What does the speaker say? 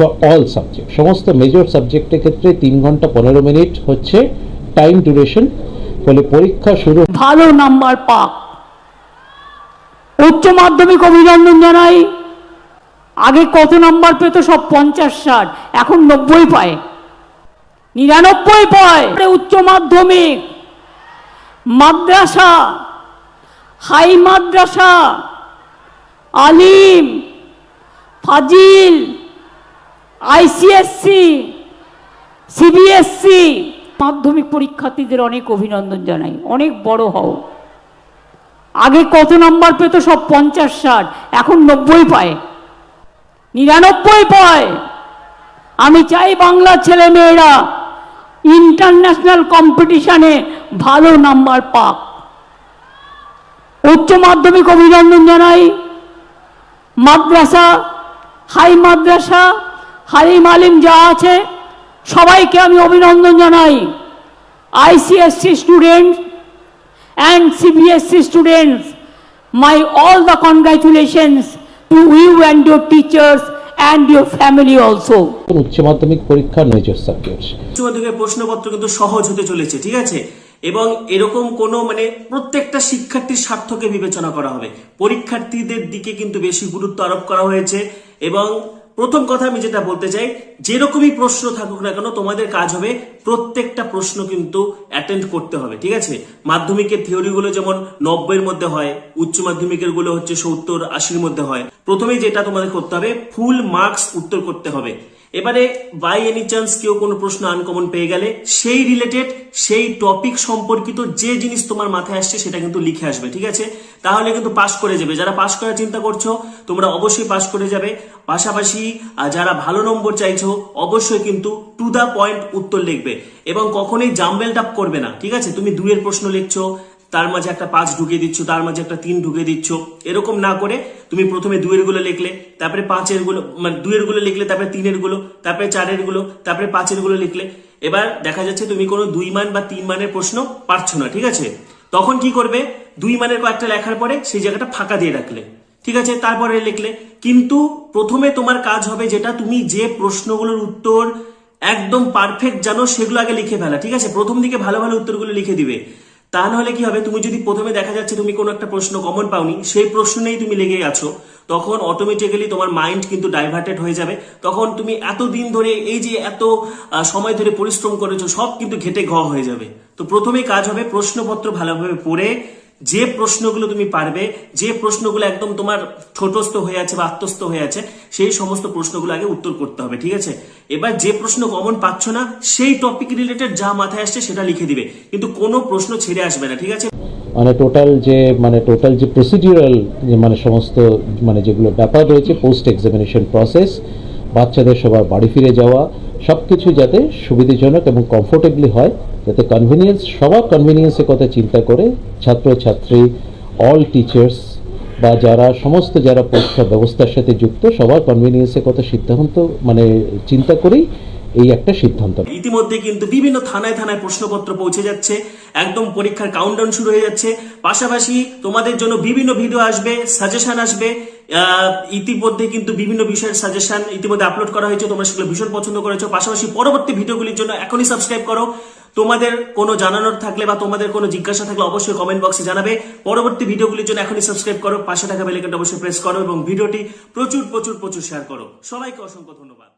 For all subject সমস্ত major সাবজেক্টের ক্ষেত্রে তিন ঘণ্টা পনেরো মিনিট হচ্ছে টাইম ডিউরেশন ফলে পরীক্ষা শুরু ভালো নাম্বার পাক। উচ্চ মাধ্যমিক অভিনন্দন জানাই। আগে কত নাম্বার পেত? সব পঞ্চাশ ষাট। এখন নব্বই পায়। নিরানব্বই পায়। উচ্চ মাধ্যমিক। মাদ্রাসা। হাই মাদ্রাসা। আলিম। ফাজিল। আইসিএসসি, সিবিএসসি, মাধ্যমিক পরীক্ষার্থীদের অনেক অভিনন্দন জানাই, অনেক বড় হও। আগে কত নাম্বার পেত? সব পঞ্চাশ, ষাট, এখন নব্বই পায়। নিরানব্বই পায়। আমি চাই বাংলার ছেলে মেয়েরা ইন্টারন্যাশনাল কম্পিটিশনে ভালো নাম্বার পাক। উচ্চ মাধ্যমিক অভিনন্দন জানাই। মাদ্রাসা, হাই মাদ্রাসা হালিম আলিম যা আছে সবাইকে আমি অভিনন্দন জানাই। ICSE student and CBSE students my all the congratulations to you and your teachers and your family also উচ্চ মাধ্যমিক পরীক্ষা মেজর সাবজেক্ট উচ্চ মাধ্যমিকের প্রশ্নপত্র কিন্তু সহজ হতে চলেছে ঠিক আছে? এবং এরকম কোনো মানে প্রত্যেকটা শিক্ষার্থীর স্বার্থকে বিবেচনা করা হবে। পরীক্ষার্থীদের দিকে কিন্তু বেশি গুরুত্ব আরোপ করা হয়েছে এবং প্রথম কথা আমি যেটা বলতে চাই, যেরকমই প্রশ্ন থাকুক না কেন, তোমাদের কাজ হবে প্রত্যেকটা প্রশ্ন কিন্তু অ্যাটেন্ড করতে হবে, ঠিক আছে? মাধ্যমিকের থিওরিগুলো যেমন নব্বইয়ের মধ্যে হয়, উচ্চ মাধ্যমিকেরগুলো হচ্ছে সত্তর, আশির মধ্যে হয়, প্রথমেই যেটা তোমাদের করতে হবে ফুল মার্কস উত্তর করতে হবে। এবারে বাই এনি চান্স কেউ কোনো প্রশ্ন আনকমন পেয়ে গেলে, সেই রিলেটেড সেই টপিক সম্পর্কিত যে জিনিস তোমার মাথায় আসছে, সেটা কিন্তু লিখে আসবে, ঠিক আছে? তাহলে কিন্তু পাশ করে যাবে। যারা পাশ করার চিন্তা করছ, তোমরা অবশ্যই পাশ করে যাবে। পাশাপাশি আহ, যারা ভালো নম্বর চাইছো অবশ্যই কিন্তু টু দা পয়েন্ট উত্তর লিখবে। এবং কখনোই জাম্বেল টাপ করবে না ঠিক আছে? তুমি দুইয়ের প্রশ্ন লিখছো তার মাঝে একটা পাঁচ ঢুকিয়ে দিচ্ছ তার মাঝে একটা তিন ঢুকিয়ে দিচ্ছ এরকম না করে তুমি প্রথমে দুইয়েরগুলো লিখলে তারপরে পাঁচেরগুলো মানে দুইয়েরগুলো লিখলে তারপরে তিনেরগুলো তারপরে চারেরগুলো তারপরে পাঁচেরগুলো লিখলে এবার দেখা যাচ্ছে তুমি কোনো দুই মান বা তিন মানের প্রশ্ন পারছ না ঠিক আছে? তখন কি করবে? দুই মানের কয়েকটা লেখার পরে সেই জায়গাটা ফাঁকা দিয়ে রাখলে। ঠিক আছে? তারপরে লিখলে, কিন্তু প্রথমে তোমার কাজ হবে যেটা, তুমি যে প্রশ্নগুলোর উত্তর একদম পারফেক্ট জানো, সেগুলো আগে লিখে ফেলা, ঠিক আছে? প্রথম দিকে ভালো ভালো উত্তরগুলো লিখে দিবে। তা নাহলে কি হবে? তুমি যদি প্রথমে দেখা যাচ্ছে তুমি কোনো একটা প্রশ্ন কমন পাওনি, সেই প্রশ্ন নিয়েই তুমি লেগে আছো, তখন অটোমেটিক্যালি তোমার মাইন্ড কিন্তু ডাইভার্টেড হয়ে যাবে। তখন তুমি এত দিন ধরে এই যে এত সময় ধরে পরিশ্রম করেছ, সব কিন্তু ঘেটে ঘ হয়ে যাবে। তো প্রথমে কাজ হবে প্রশ্নপত্র ভালোভাবে পড়ে যে প্রশ্নগুলো তুমি পারবে, যে প্রশ্নগুলো একদম তোমার ঠোঁটস্থ হয়ে আছে বা আত্মস্থ হয়ে আছে, সেই সমস্ত প্রশ্নগুলো আগে উত্তর করতে হবে, ঠিক আছে? এবার যে প্রশ্ন কমন পাচ্ছ না, সেই টপিক রিলেটেড যা মাথায় আসছে সেটা লিখে দিবে। কিন্তু কোনো প্রশ্ন ছেড়ে আসবে না, ঠিক আছে? মানে টোটাল যে মানে টোটাল যে প্রসিডিউরাল মানে সমস্ত মানে যেগুলো ব্যাপার রয়েছে পোস্ট এক্সামিনেশন প্রসেস বাচ্চাদের সবার বাড়ি ফিরে যাওয়া সব কিছু যাতে সুবিধাজনক এবং কমফোর্টেবলি হয়, যাতে কনভিনিয়েন্স সবার কনভিনিয়েন্সের কথা চিন্তা করে ছাত্রছাত্রী অল টিচার্স বা যারা সমস্ত যারা পরীক্ষা ব্যবস্থার সাথে যুক্ত, সবার কনভিনিয়েন্সের কথা সিদ্ধান্ত মানে চিন্তা করেই এই একটা সিদ্ধান্ত। ইতিমধ্যে কিন্তু বিভিন্ন থানায় থানায় প্রশ্নপত্র পৌঁছে যাচ্ছে, একদম পরীক্ষার কাউন্টডাউন শুরু হয়ে যাচ্ছে। পাশাপাশি তোমাদের জন্য বিভিন্ন ভিডিও আসবে সাজেশন আসবে। ইতিমধ্যে কিন্তু বিভিন্ন বিষয়ের সাজেশন ইতিমধ্যে আপলোড করা হয়েছে, তোমরা সেগুলো ভীষণ পছন্দ করেছ। পাশাপাশি পরবর্তী ভিডিওগুলির জন্য এখনই সাবস্ক্রাইব করো। তোমাদের কোনো জানানোর থাকলে বা তোমাদের কোনো জিজ্ঞাসা থাকলে অবশ্যই কমেন্ট বক্সে জানাবে। পরবর্তী ভিডিওগুলির জন্য এখনই সাবস্ক্রাইব করো, পাশে থাকা বেলাইকনটা অবশ্যই প্রেস করো এবং ভিডিওটি প্রচুর প্রচুর প্রচুর শেয়ার করো। সবাইকে অসংখ্য ধন্যবাদ।